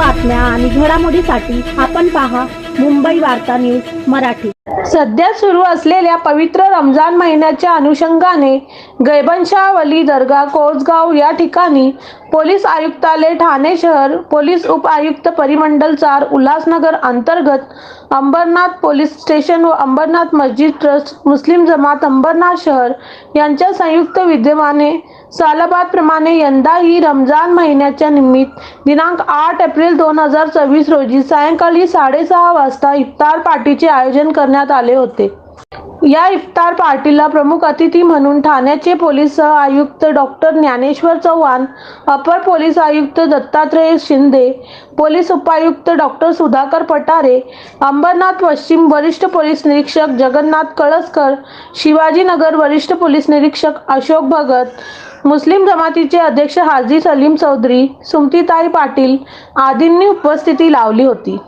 बातम्या आणि घडामोडीसाठी आपण पहा मुंबई वार्ता न्यूज मराठी. सध्या सुरू असलेल्या पवित्र रमजान महिन्याच्या अनुषंगाने गैबनशाह वली दर्गा कोसगाव या ठिकाणी पोलीस आयुक्तालय ठाणे शहर पोलीस उप आयुक्त परिमंडल चार उल्हासनगर अंतर्गत अंबरनाथ पोलीस स्टेशन व अंबरनाथ मस्जिद ट्रस्ट मुस्लिम जमात अंबरनाथ शहर यांच्या संयुक्त विद्यमाने सालाबादप्रमाणे यंदाही रमजान महिन्याच्या निमित्त दिनांक आठ एप्रिल दोन हजार चोवीस रोजी सायंकाळी साडेसहा वाजता इफ्तार पार्टीचे आयोजन करण्यात आले होते. या इफ्तार पार्टीला प्रमुख अतिथी म्हणून ठाण्याचे पोलीस सह आयुक्त डॉक्टर ज्ञानेश्वर चव्हाण अपर पोलीस आयुक्त दत्तात्रय शिंदे पोलीस उपायुक्त डॉक्टर सुधाकर पटारे अंबरनाथ पश्चिम वरिष्ठ पोलीस निरीक्षक जगन्नाथ कळसकर शिवाजीनगर वरिष्ठ पोलीस निरीक्षक अशोक भगत मुस्लिम जमातीचे अध्यक्ष हाजी सलीम चौधरी सुमतीताई पाटील आदींनी उपस्थिती लावली होती.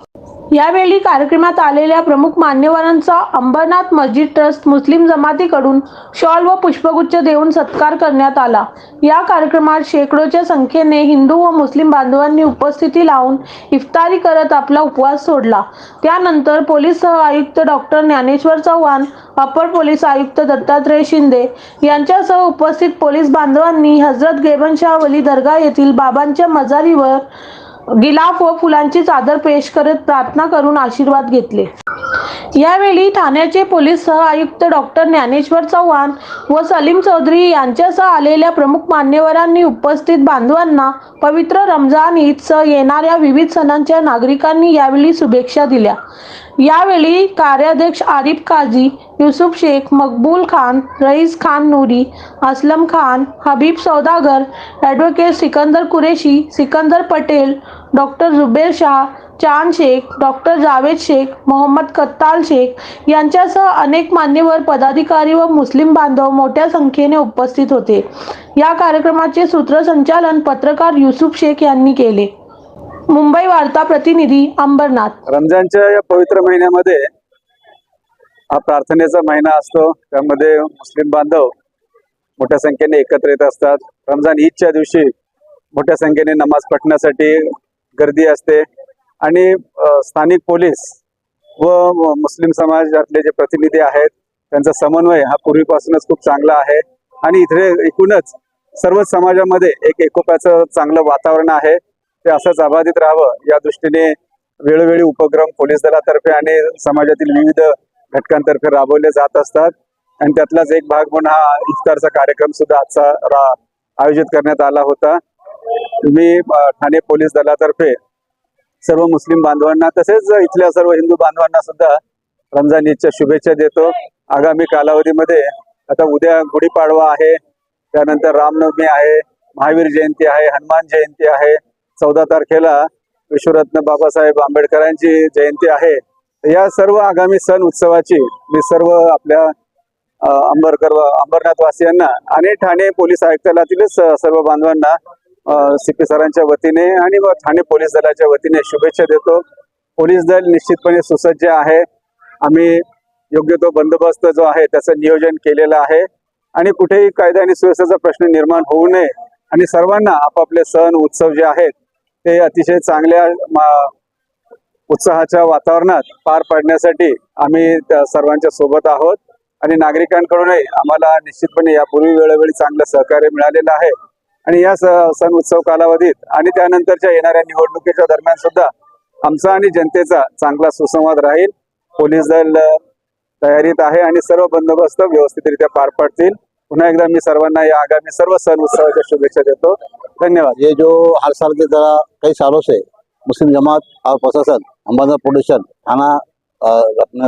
यावेळी कार्यक्रमात आलेल्या प्रमुख मान्यवरांचा अंबरनाथ मस्जिद ट्रस्ट मुस्लिम जमातीकडून शॉल व पुष्पगुच्छ देऊन सत्कार करण्यात आला. या कार्यक्रमात शेकडोच्या संख्येने हिंदू व मुस्लिम बांधवांनी उपस्थिती लावून इफ्तारी करत आपला उपवास सोडला. त्यानंतर पोलीस सह आयुक्त डॉक्टर ज्ञानेश्वर चव्हाण अपर पोलीस आयुक्त दत्तात्रय शिंदे यांच्यासह उपस्थित पोलीस बांधवांनी हजरत गेबनशाह वली दर्गा येथील बाबांच्या मजारीवर गिलाफ व फुलांची चादर पेश करत प्रार्थना करून आशीर्वाद घेतले. यावेळी ठाण्याचे पोलीस सह आयुक्त डॉक्टर ज्ञानेश्वर चव्हाण व सलीम चौधरी यांच्यासह आलेल्या प्रमुख मान्यवरांनी उपस्थित बांधवांना पवित्र रमजान ईदसह येणाऱ्या विविध सणांच्या नागरिकांनी यावेळी शुभेच्छा दिल्या. यावेळी कार्याध्यक्ष Arif Kazi Yusuf Shaikh Maqbool Khan Rais Khan Noori Aslam Khan Habib Saudagar advocate Sikandar Qureshi Sikandar Patel doctor Zuber Shah Chand Shaikh doctor Javed Shaikh Mohammad Kattal Shaikh यांच्यासह अनेक मान्यवर पदाधिकारी व मुस्लिम बांधव मोठ्या संख्येने उपस्थित होते. या कार्यक्रमाचे सूत्रसंचालन पत्रकार युसुफ शेख यांनी केले. मुंबई वार्ता प्रतिनिधी अंबरनाथ. रमजानच्या या पवित्र महिन्यामध्ये हा प्रार्थनेचा महिना असतो. त्यामध्ये मुस्लिम बांधव मोठ्या संख्येने एकत्र येत असतात. रमजान ईदच्या दिवशी मोठ्या संख्येने नमाज पठण्यासाठी गर्दी असते. आणि स्थानिक पोलीस व मुस्लिम समाजातले जे प्रतिनिधी आहेत त्यांचा समन्वय हा पूर्वीपासूनच खूप चांगला आहे. आणि इथे एकूणच सर्वच समाजामध्ये एक एकोप्याचं चांगलं वातावरण आहे. ते असंच अबाधित राहावं या दृष्टीने वेळोवेळी उपक्रम पोलीस दलातर्फे आणि समाजातील विविध घटकांतर्फे राबवले जात असतात. आणि त्यातलाच एक भाग म्हणून हा इफ्तारचा कार्यक्रम सुद्धा आजचा रा- आयोजित करण्यात आला होता. मी ठाणे पोलीस दलातर्फे सर्व मुस्लिम बांधवांना तसेच इथल्या सर्व हिंदू बांधवांना सुद्धा रमजान ईदच्या शुभेच्छा देतो. आगामी कालावधीमध्ये आता उद्या गुढीपाडवा आहे. त्यानंतर रामनवमी आहे महावीर जयंती आहे हनुमान जयंती आहे. चौदा तारखेला विश्वरत्न बाबासाहेब आंबेडकरांची जयंती आहे. या सर्व आगामी सण उत्सवाची मी सर्व आपल्या अंबरकर अंबरनाथ वासियांना आणि ठाणे पोलीस आयुक्तालयातील सर्व बांधवांना सीपी सरांच्या वतीने आणि व ठाणे पोलीस दलाच्या वतीने शुभेच्छा देतो. पोलीस दल निश्चितपणे सुसज्ज आहे. आम्ही योग्य तो बंदोबस्त जो आहे त्याचं नियोजन केलेलं आहे. आणि कुठेही कायदा आणि सुव्यवस्थेचा प्रश्न निर्माण होऊ नये. आणि सर्वांना आपापले सण उत्सव जे आहेत ते अतिशय चांगल्या उत्साहाच्या वातावरणात पार पाडण्यासाठी आम्ही सर्वांच्या सोबत आहोत. आणि नागरिकांकडूनही आम्हाला निश्चितपणे यापूर्वी वेळोवेळी चांगलं सहकार्य मिळालेलं आहे. आणि या स- सण उत्सव कालावधीत आणि त्यानंतरच्या येणाऱ्या निवडणुकीच्या दरम्यान सुद्धा आमचा आणि जनतेचा चांगला सुसंवाद राहील. पोलीस दल तयारीत आहे आणि सर्व बंदोबस्त व्यवस्थितरित्या पार पडतील. पुन्हा एकदा मी सर्वांना या आगामी सर्व सण उत्सवाच्या शुभेच्छा देतो. धन्यवाद. ये जो हर साल की तरह कई सालों से मुस्लिम जमात और प्रशासन अम्बादर प्रोडक्शन थाना अपने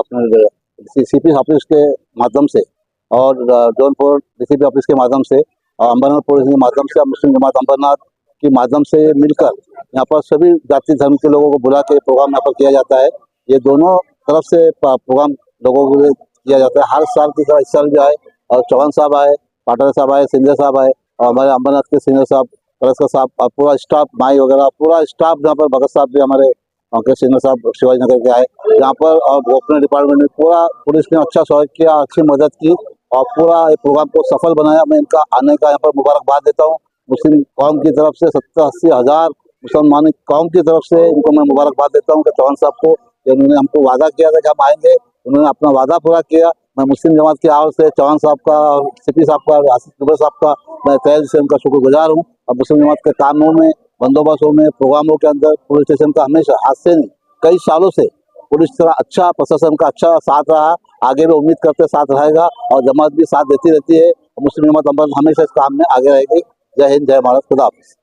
अपने सीपी ऑफ़िस के माध्यम से और जौनपुर डीसीपी ऑफ़िस के माध्यम से और अम्बरनाथ पुलिस के माध्यम से मुस्लिम जमात अम्बरनाथ के माध्यम से मिलकर यहाँ पर सभी जाति धर्म के लोगों को बुला के प्रोग्राम यहाँ पर किया जाता है। ये दोनों तरफ़ से प्रोग्राम लोगों के किया जाता है। हर साल की तरह इस साल जो आए। और चौहान साहब आए पाटर साहब आए, सिंधे साहब आए और हमारे अम्बरनाथ के सीनियर साहब कलस्कर साहब और पूरा स्टाफ, माई वगैरह, पूरा स्टाफ यहाँ पर भगत साहब भी हमारे के सीनियर साहब शिवाजी नगर के आए। यहाँ पर और गोपनीय डिपार्टमेंट में पूरा पुलिस ने अच्छा सहयोग किया, अच्छी मदद की और पूरा ये प्रोग्राम को सफल बनाया। मैं इनका आने का यहाँ पर मुबारकबाद देता हूँ। मुस्लिम कौम की तरफ़ से सत्तर अस्सी हज़ार मुसलमान कौम की तरफ़ से इनको मैं मुबारकबाद देता हूँ कि चौहान साहब कि उन्होंने हमको वादा किया था कि हम आएँगे, उन्होंने अपना वादा पूरा किया। मैं मुस्लिम जमात की आवाज़ से चौहान साहब का सिपी साहब का आसिफ दुबे साहब का मैं तय से उनका शुक्रगुजार हूँ। और मुस्लिम जमात के कामों में बंदोबस्तों में प्रोग्रामों के अंदर पुलिस स्टेशन का हमेशा आज से नहीं कई सालों से पुलिस का अच्छा प्रशासन का अच्छा साथ रहा आगे भी उम्मीद करते साथ रहेगा और जमात भी साथ देती रहती है। मुस्लिम जमात हमेशा इस काम में आगे रहेगी। जय हिंद जय भारत खुदा हाफिज।